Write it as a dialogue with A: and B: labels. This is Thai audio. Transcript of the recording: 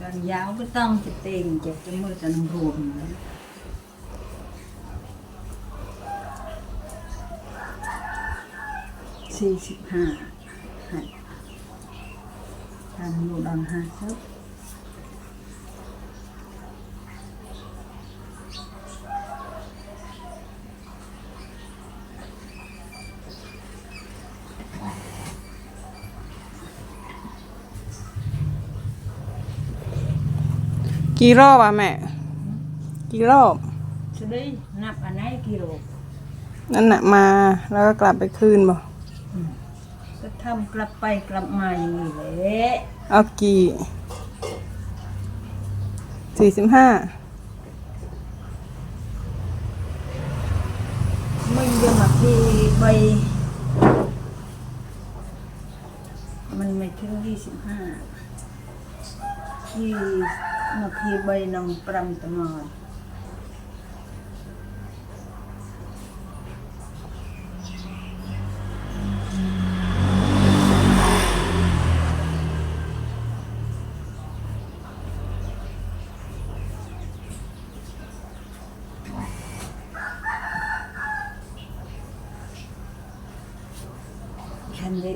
A: กันยาวก็ต้องจะเต็งเจ็บจะมือจะรวมสี่สิบห้าหัดทำอยู่ดังห้าซับ
B: กี่รอบอะแม่ กี่รอบ
A: จะได้นับอันไหนกิโล
B: นั่นน่ะมาแล้วก็กลับไปคืนบ่
A: ก็ทำกลับไปกลับมาอย่างนี้แหละ
B: เอากี่สี่สิบห้า
A: ไม่เยอะมาที่ใบมันไม่ถึงยี่สิบห้าที่ มาที่ใบนองปรำตะมอดฉันได้